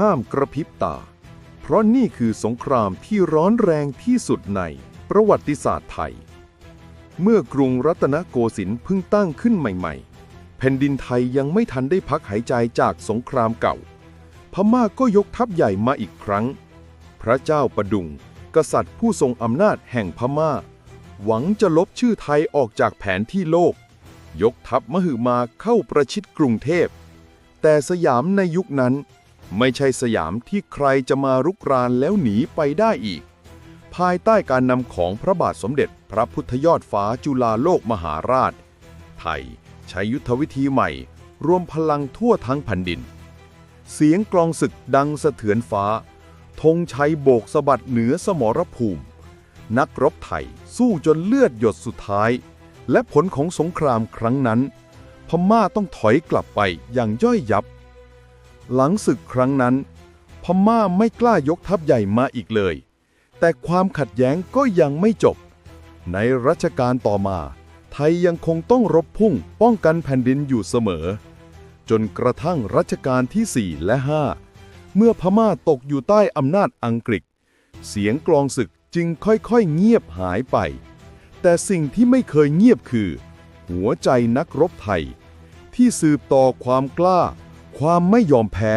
ห้ามกระพริบตา เพราะนี่คือสงครามที่ร้อนแรงที่สุดในประวัติศาสตร์ไทย เมื่อกรุงรัตนโกสินทร์เพิ่งตั้งขึ้นใหม่ๆ แผ่นดินไทยยังไม่ทันได้พักหายใจจากสงครามเก่า พม่าก็ยกทัพใหญ่มาอีกครั้ง พระเจ้าประดุง กษัตริย์ผู้ทรงอำนาจแห่งพม่า หวังจะลบชื่อไทยออกจากแผนที่โลก ยกทัพมหึมาเข้าประชิดกรุงเทพ แต่สยามในยุคนั้น ไม่ใช่สยามที่ใครจะมารุกรานแล้วหนีไปได้อีก ภายใต้การนำของพระบาทสมเด็จพระพุทธยอดฟ้าจุฬาโลกมหาราช ไทยใช้ยุทธวิธีใหม่ รวมพลังทั่วทั้งแผ่นดิน เสียงกลองศึกดังสะเทือนฟ้าธงชัยโบกสะบัดเหนือสมรภูมิ นักรบไทยสู้จนเลือดหยดสุดท้าย และผลของสงครามครั้งนั้น พม่าต้องถอยกลับไปอย่างย่อยยับ หลังศึกครั้งนั้น พม่าไม่กล้ายกทัพใหญ่มาอีกเลย แต่ความขัดแย้งก็ยังไม่จบ ในรัชกาลต่อมา ไทยยังคงต้องรบพุ่งป้องกันแผ่นดินอยู่เสมอ จนกระทั่งรัชกาลที่ 4 และ 5 เมื่อพม่าตกอยู่ใต้อำนาจอังกฤษ เสียงกลองศึกจึงค่อยๆเงียบหายไป แต่สิ่งที่ไม่เคยเงียบคือ หัวใจนักรบไทย ที่สืบต่อความกล้า ความไม่ยอมแพ้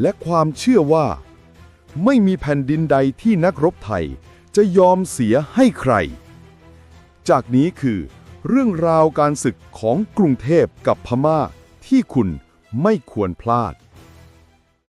และความเชื่อว่า ไม่มีแผ่นดินใดที่นักรบไทยจะยอมเสียให้ใคร จากนี้คือเรื่องราวการศึกของกรุงเทพกับพม่าที่คุณไม่ควรพลาด